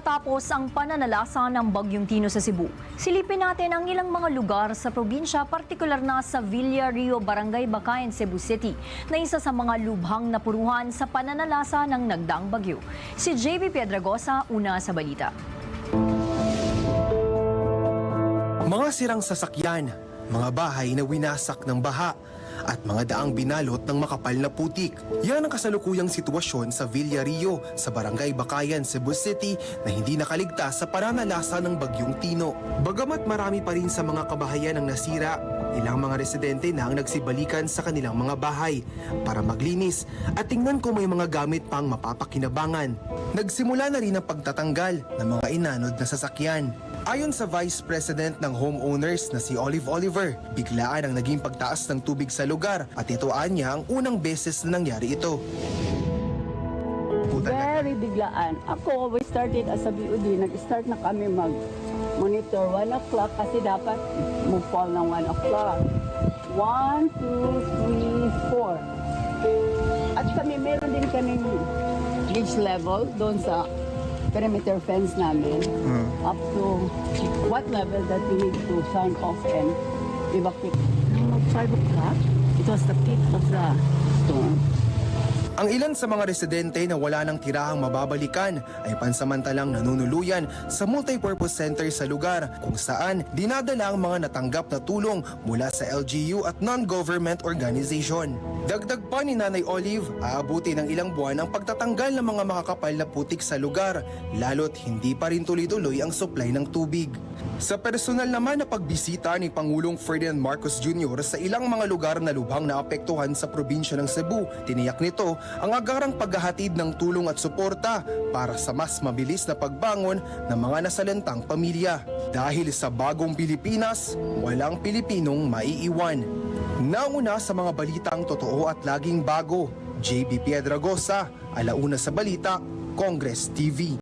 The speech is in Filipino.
Matapos ang pananalasa ng Bagyong Tino sa Cebu, silipin natin ang ilang mga lugar sa probinsya, partikular na sa Villa Rio, Barangay Bakayan, Cebu City, na isa sa mga lubhang napuruhan sa pananalasa ng nagdaang bagyo. Si JB Piedragosa, una sa balita. Mga sirang sasakyan, mga bahay na winasak ng baha, at mga daang binalot ng makapal na putik. Yan ang kasalukuyang sitwasyon sa Villa Rio sa Barangay Bakayan, Cebu City na hindi nakaligtas sa pananalasa ng Bagyong Tino. Bagamat marami pa rin sa mga kabahayan ang nasira, ilang mga residente na ang nagsibalikan sa kanilang mga bahay para maglinis at tingnan kung may mga gamit pang mapapakinabangan. Nagsimula na rin ang pagtatanggal ng mga inanod na sasakyan. Ayon sa Vice President ng homeowners na si Olive Oliver, biglaan ang naging pagtaas ng tubig sa lugar at ituan niya ang unang beses na nangyari ito. Very biglaan. Ako, we started as a BOD. Nag-start na kami mag-monitor 1 o'clock kasi dapat mag-fall ng 1 o'clock. 1, 2, 3, 4. At kami, meron din kaming gauge level doon sa perimeter fence namin up to what level that we need to sign off and evacuate. At 5 o'clock, it was the peak of the. Ang ilan sa mga residente na wala ng tirahang mababalikan ay pansamantalang nanunuluyan sa multipurpose center sa lugar kung saan dinadala ang mga natanggap na tulong mula sa LGU at non-government organization. Dagdag pa ni Nanay Olive, aabuti ng ilang buwan ang pagtatanggal ng mga makakapal na putik sa lugar, lalo't hindi pa rin tuloy-tuloy ang supply ng tubig. Sa personal naman na pagbisita ni Pangulong Ferdinand Marcos Jr. sa ilang mga lugar na lubhang naapektuhan sa probinsya ng Cebu, tiniyak nito ang agarang paghahatid ng tulong at suporta para sa mas mabilis na pagbangon ng mga nasalantang pamilya. Dahil sa bagong Pilipinas, walang Pilipinong maiiwan. Nauna sa mga balitang totoo at laging bago, JB Piedragosa, Alauna sa Balita, Congress TV.